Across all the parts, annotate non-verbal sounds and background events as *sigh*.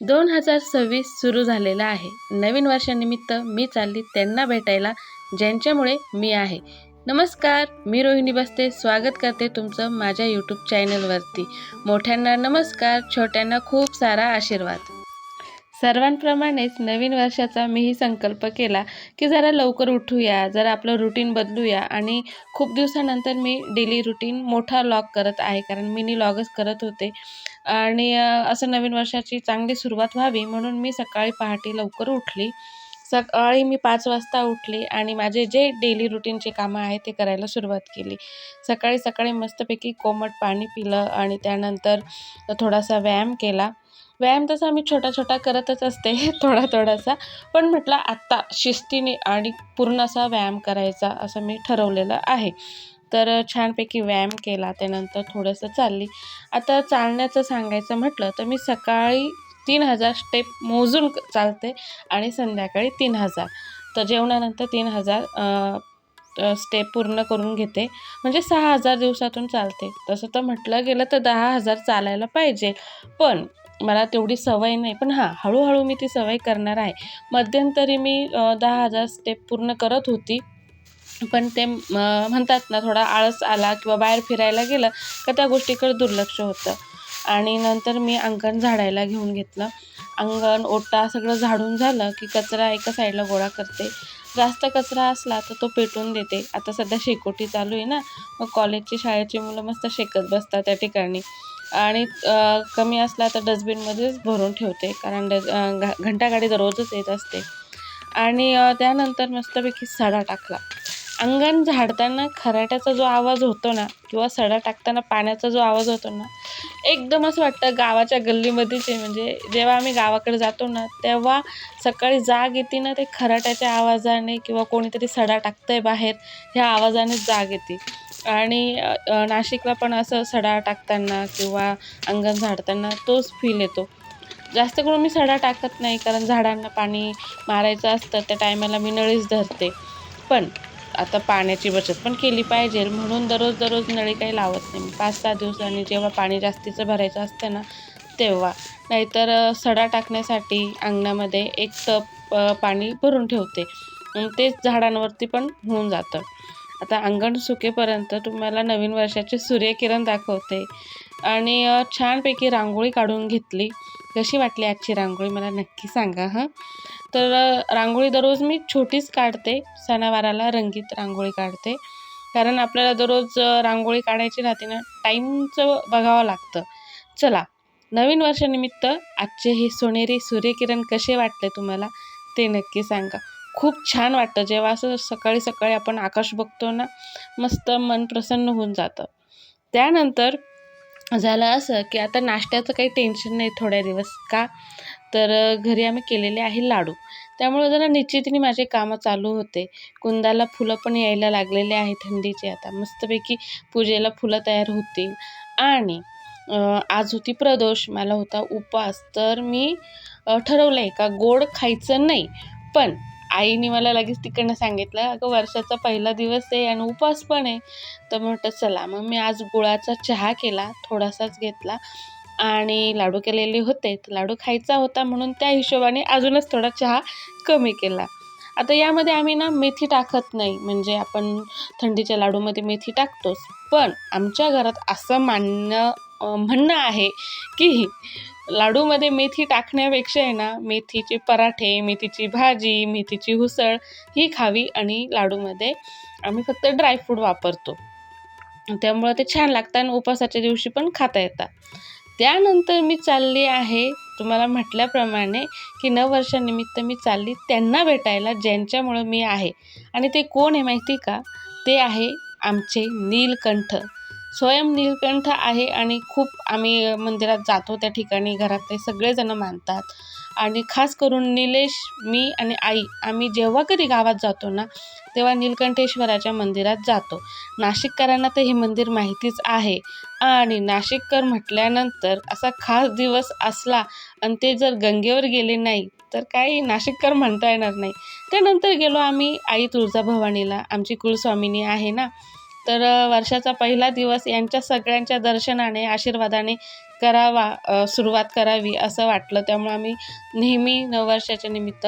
दोन हजार सव्वीस सुरू झालेलं आहे. नवीन वर्षानिमित्त मी चालली त्यांना भेटायला ज्यांच्यामुळे मी आहे. नमस्कार मी रोहिणी बसते. स्वागत करते तुमचं माझ्या यूट्यूब चॅनलवरती मोठ्यांना नमस्कार छोट्यांना खूप सारा आशीर्वाद. सर्वांप्रमाणेच नवीन वर्षाचा मीही संकल्प केला की जरा लवकर उठूया जरा आपलं रुटीन बदलूया आणि खूप दिवसानंतर मी डेली रुटीन मोठा लॉग करत आहे कारण मिनी लॉगच करत होते. आणि असं नवीन वर्षाची चांगली सुरुवात व्हावी म्हणून मी सकाळी पहाटे लवकर उठली. सकाळी मी पाच वाजता उठली आणि माझे जे डेली रुटीनचे कामं आहे ते करायला सुरुवात केली. सकाळी सकाळी मस्तपैकी कोमट पाणी पिलं आणि त्यानंतर थोडासा व्यायाम केला. व्यायाम तसा मी छोटा छोटा करतच असते *laughs* थोडा थोडासा पण म्हटलं आत्ता शिस्तीने आणि पूर्ण असा व्यायाम करायचा असं मी ठरवलेलं आहे. तर छानपैकी व्यायाम केला त्यानंतर थोडंसं चालली. आता चालण्याचं सांगायचं म्हटलं तर मी सकाळी तीन हजार स्टेप मोजून चालते आणि संध्याकाळी तीन हजार. तर जेवणानंतर तीन हजार स्टेप पूर्ण करून घेते. म्हणजे सहा हजार दिवसातून चालते. तसं तर म्हटलं गेलं तर दहा हजार चालायला पाहिजे. पण मला तेवढी सवय नाही पण हां हळूहळू मी ती सवय करणार आहे. मध्यंतरी मी दहा हजार स्टेप पूर्ण करत होती. पण ते म्हणतात ना थोडा आळस आला किंवा बाहेर फिरायला गेलं का त्या गोष्टीकडे दुर्लक्ष होतं. आणि नंतर मी अंगण झाडायला घेऊन घेतलं. अंगण ओटा सगळं झाडून झालं की कचरा एका साईडला गोळा करते. जास्त कचरा असला तर तो पेटून देते. आता सध्या शेकोटी चालू आहे ना मग कॉलेजची शाळेची मुलं मस्त शेकत बसतात त्या ठिकाणी. आणि कमी असला तर डस्टबिनमध्येच भरून ठेवते कारण डस घा घंटागाडी दररोजच येत असते. आणि त्यानंतर मस्तपैकी सडा टाकला. अंगण झाडताना खराट्याचा जो आवाज होतो ना किंवा सडा टाकताना पाण्याचा जो आवाज होतो ना एकदम असं वाटतं गावाच्या गल्लीमध्येच आहे. म्हणजे जेव्हा आम्ही गावाकडे जातो ना तेव्हा सकाळी जाग येते ना ते खराट्याच्या आवाजाने किंवा कोणीतरी सडा टाकतंय बाहेर ह्या आवाजाने जाग येते. आणि नाशिकला पण असं सडा टाकताना किंवा अंगण झाडताना तोच फील येतो. जास्त करून मी सडा टाकत नाही कारण झाडांना पाणी मारायचं असतं त्या टायमाला मी नळीच धरते. पण आता पाण्याची बचत पण केली पाहिजे म्हणून दररोज दररोज नळी काही लावत नाही. मी पाच सहा दिवसांनी जेव्हा पाणी जास्तीचं भरायचं असतं ना तेव्हा. नाहीतर सडा टाकण्यासाठी अंगणामध्ये एक टप पाणी भरून ठेवते. तेच झाडांवरती पण होऊन जातं. आता अंगण सुकेपर्यंत तुम्हाला नवीन वर्षाचे सूर्यकिरण दाखवते. आणि छानपैकी रांगोळी काढून घेतली. कशी वाटली आजची रांगोळी? मला नक्की सांगा हां. तर रांगोळी दररोज मी छोटीच काढते. सणावाराला रंगीत रांगोळी काढते. कारण आपल्याला दररोज रांगोळी काढायची राहते ना टाईमचं बघावं लागतं. चला नवीन वर्षानिमित्त आजचे हे सोनेरी सूर्यकिरण कसे वाटले तुम्हाला ते नक्की सांगा. खूप छान वाटतं. जेव्हा असं सकाळी सकाळी आपण आकाश बघतो ना मस्त मन प्रसन्न होऊन जातं. त्यानंतर झालं असं की आता नाश्त्याचं काही टेन्शन नाही थोड्या दिवस का? तर घरी आम्ही केलेले आहे लाडू. त्यामुळे जरा निश्चितीने माझे कामं चालू होते. कुंदाला फुलं पण यायला लागलेले आहे थंडीचे आता. मस्तपैकी पूजेला फुलं तयार होतील. आणि आज होती प्रदोष मला होता उपवास तर मी ठरवलं आहे का गोड खायचं नाही पण आईने मला लगेच तिकडनं सांगितलं अगं वर्षाचा पहिला दिवस आहे आणि उपवास पण आहे. तर म्हटलं चला. मग मी आज गुळाचा चहा केला थोडासाच घेतला आणि लाडू केलेले होते. तर लाडू खायचा होता म्हणून त्या हिशोबाने अजूनच थोडा चहा कमी केला. आता यामध्ये आम्ही ना मेथी टाकत नाही म्हणजे आपण थंडीच्या लाडूमध्ये मेथी टाकतोच. पण आमच्या घरात असं मानणं म्हणणं आहे की लाडूमध्ये मेथी टाकण्यापेक्षा आहे ना मेथीचे पराठे मेथीची भाजी मेथीची उसळ ही खावी आणि लाडूमध्ये आम्ही फक्त ड्रायफ्रूट वापरतो. त्यामुळं ते छान लागतं आणि उपवासाच्या दिवशी पण खाता येतात. त्यानंतर मी चालली आहे तुम्हाला म्हटल्याप्रमाणे की नववर्षानिमित्त मी चालली त्यांना भेटायला ज्यांच्यामुळं मी आहे. आणि ते कोण आहे माहिती का? ते आहे आमचे नीलकंठ. स्वयं नीलकंठ आहे आणि खूप आम्ही मंदिरात जातो त्या ठिकाणी. घरातले सगळेजण मानतात. आणि खास करून निलेश मी आणि आई आम्ही जेव्हा कधी गावात जातो ना तेव्हा नीलकंठेश्वराच्या मंदिरात जातो. नाशिककरांना तर हे मंदिर माहितीच आहे. आणि नाशिककर म्हटल्यानंतर असा खास दिवस असला आणि ते जर गंगेवर गेले नाही तर काही नाशिककर म्हणता येणार नाही. त्यानंतर गेलो आम्ही आई तुळजाभवानीला. आमची कुलस्वामिनी आहे ना तर वर्षाचा पहिला दिवस यांच्या सगळ्यांच्या दर्शनाने आशीर्वादाने करावा सुरुवात करावी असं वाटलं. त्यामुळे आम्ही नेहमी नववर्षाच्या निमित्त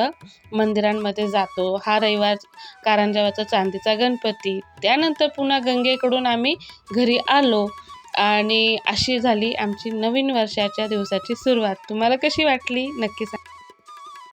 मंदिरांमध्ये जातो. हा रविवार कारंजावाचा चांदीचा गणपती. त्यानंतर पुन्हा गंगेकडून आम्ही घरी आलो आणि अशी झाली आमची नवीन वर्षाच्या दिवसाची सुरुवात. तुम्हाला कशी वाटली? नक्की सांग.